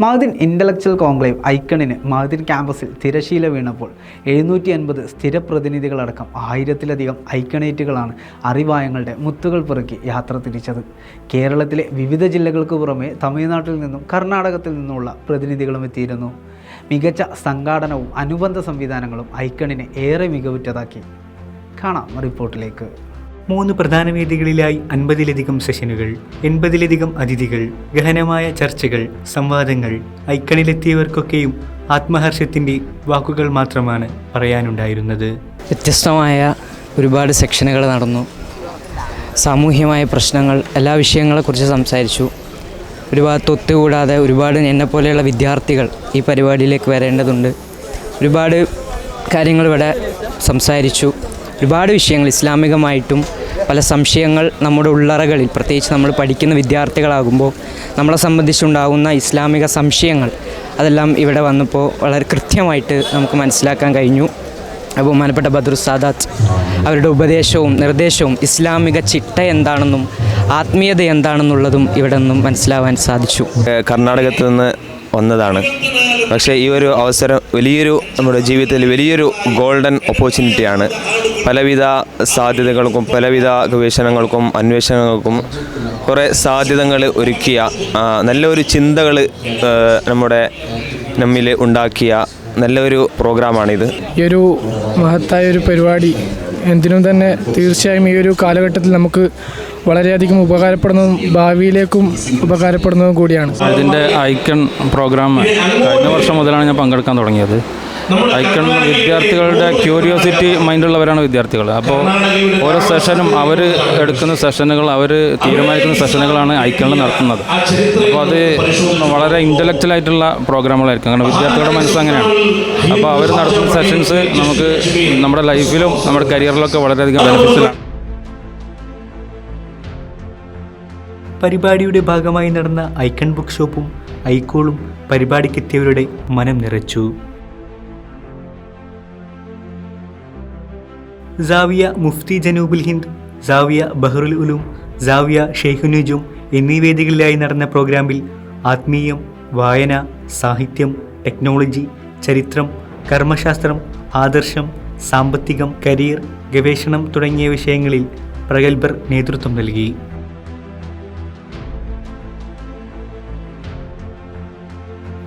മഹദിൻ intellectual conclave ഐക്കണിന് മഹദിൻ ക്യാമ്പസിൽ തിരശീല വീണപ്പോൾ എഴുന്നൂറ്റി അൻപത് സ്ഥിരപ്രതിനിധികളടക്കം ആയിരത്തിലധികം ഐക്കണേറ്റുകളാണ് അറിവായങ്ങളുടെ മുത്തുകൾ പെറുക്കി യാത്ര തിരിച്ചത്. കേരളത്തിലെ വിവിധ ജില്ലകൾക്ക് പുറമെ തമിഴ്നാട്ടിൽ നിന്നും കർണാടകത്തിൽ നിന്നുമുള്ള പ്രതിനിധികളും എത്തിയിരുന്നു. മികച്ച സംഘാടനവും അനുബന്ധ സംവിധാനങ്ങളും ഐക്കണിനെ ഏറെ മികവുറ്റതാക്കി. കാണാം റിപ്പോർട്ടിലേക്ക്. മൂന്ന് പ്രധാന വേദികളിലായി അൻപതിലധികം സെഷനുകൾ എൺപതിലധികം അതിഥികൾ ഗഹനമായ ചർച്ചകൾ സംവാദങ്ങൾ ഐക്കണിലെത്തിയവർക്കൊക്കെയും ആത്മഹർഷത്തിന്റെ വാക്കുകൾ മാത്രമാണ് പറയാനുണ്ടായിരുന്നത്. വ്യത്യസ്തമായ ഒരുപാട് സെക്ഷനുകൾ നടന്നു. സാമൂഹ്യമായ പ്രശ്നങ്ങൾ എല്ലാ വിഷയങ്ങളെക്കുറിച്ച് സംസാരിച്ചു. ഒരുപാട് തൊത്തുകൂടാതെ ഒരുപാട് എന്നെപ്പോലെയുള്ള വിദ്യാർത്ഥികൾ ഈ പരിപാടിയിലേക്ക് വരേണ്ടതുണ്ട്. ഒരുപാട് കാര്യങ്ങൾ ഇവിടെ സംസാരിച്ചു. ഒരുപാട് വിഷയങ്ങൾ ഇസ്ലാമികമായിട്ടും പല സംശയങ്ങൾ നമ്മുടെ ഉള്ളറകളിൽ പ്രത്യേകിച്ച് നമ്മൾ പഠിക്കുന്ന വിദ്യാർത്ഥികളാകുമ്പോൾ നമ്മളെ സംബന്ധിച്ചുണ്ടാകുന്ന ഇസ്ലാമിക സംശയങ്ങൾ അതെല്ലാം ഇവിടെ വന്നപ്പോൾ വളരെ കൃത്യമായിട്ട് നമുക്ക് മനസ്സിലാക്കാൻ കഴിഞ്ഞു. ബഹുമാനപ്പെട്ട ബദർ സാദാത്ത് അവരുടെ ഉപദേശവും നിർദ്ദേശവും ഇസ്ലാമിക ചിട്ട എന്താണെന്നും ആത്മീയത എന്താണെന്നുള്ളതും ഇവിടെ നിന്നും മനസ്സിലാവാൻ സാധിച്ചു. കർണാടകത്തിൽ നിന്ന് വന്നതാണ്. പക്ഷേ ഈ ഒരു അവസരം വലിയൊരു നമ്മുടെ ജീവിതത്തിൽ വലിയൊരു ഗോൾഡൻ ഓപ്പർച്യൂണിറ്റിയാണ് പലവിധ സാധ്യതകൾക്കും പലവിധ ഗവേഷണങ്ങൾക്കും അന്വേഷണങ്ങൾക്കും കുറേ സാധ്യതകൾ ഒരുക്കിയ നല്ലൊരു ചിന്തകൾ നമ്മുടെ നമ്മിൽ ഉണ്ടാക്കിയ നല്ലൊരു പ്രോഗ്രാമാണിത് ഈ ഒരു മഹത്തായ ഒരു പരിപാടി എന്തിനും തന്നെ തീർച്ചയായും ഈ ഒരു കാലഘട്ടത്തിൽ നമുക്ക് വളരെയധികം ഉപകാരപ്പെടുന്നതും ഭാവിയിലേക്കും ഉപകാരപ്പെടുന്നതും കൂടിയാണ്. അതിന്റെ ഐക്കൺ പ്രോഗ്രാം കഴിഞ്ഞ വർഷം മുതലാണ് ഞാൻ പങ്കെടുക്കാൻ തുടങ്ങിയത്. ഐക്കൺ വിദ്യാർത്ഥികളുടെ ക്യൂരിയോസിറ്റി മൈൻഡുള്ളവരാണ് വിദ്യാർത്ഥികൾ അപ്പോൾ ഓരോ സെഷനും അവർ എടുക്കുന്ന സെഷനുകൾ അവർ തീരുമാനിക്കുന്ന സെഷനുകളാണ് ഐക്കണിൽ നടത്തുന്നത്. അപ്പോൾ അത് വളരെ ഇന്റലക്ച്വലായിട്ടുള്ള പ്രോഗ്രാമുകളായിരിക്കും. കാരണം വിദ്യാർത്ഥികളുടെ മനസ്സ് അങ്ങനെയാണ്. അപ്പോൾ അവർ നടത്തുന്ന സെഷൻസ് നമുക്ക് നമ്മുടെ ലൈഫിലും നമ്മുടെ കരിയറിലൊക്കെ വളരെയധികം ബെനിഫിറ്റ്സിലാണ് പരിപാടിയുടെ ഭാഗമായി നടന്ന ഐക്കൺ ബുക്ക് ഷോപ്പും ഐക്കോളും പരിപാടിക്കെത്തിയവരുടെ മനം നിറച്ചു. സാവിയ മുഫ്തി ജനൂബുൽ ഹിന്ദ് സാവിയ ബഹ്റുൽ ഉലൂം സാവിയ ഷെയ്ഖുനുജും എന്നീ വേദികളിലായി നടന്ന പ്രോഗ്രാമിൽ ആത്മീയം വായന സാഹിത്യം ടെക്നോളജി ചരിത്രം കർമ്മശാസ്ത്രം ആദർശം സാമ്പത്തികം കരിയർ ഗവേഷണം തുടങ്ങിയ വിഷയങ്ങളിൽ പ്രഗത്ഭർ നേതൃത്വം നൽകി.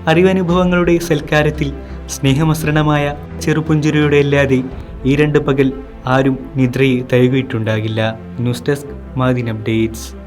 അറിവനുഭവങ്ങളുടെ സൽക്കാരത്തിൽ സ്നേഹമസൃണമായ ചെറുപുഞ്ചിരിയുടെ അല്ലാതെ ഈ രണ്ട് പകൽ ആരും നിദ്രയെ തഴുകിയിട്ടുണ്ടാകില്ല. ന്യൂസ് ഡെസ്ക് മാദിൻ അപ്ഡേറ്റ്സ്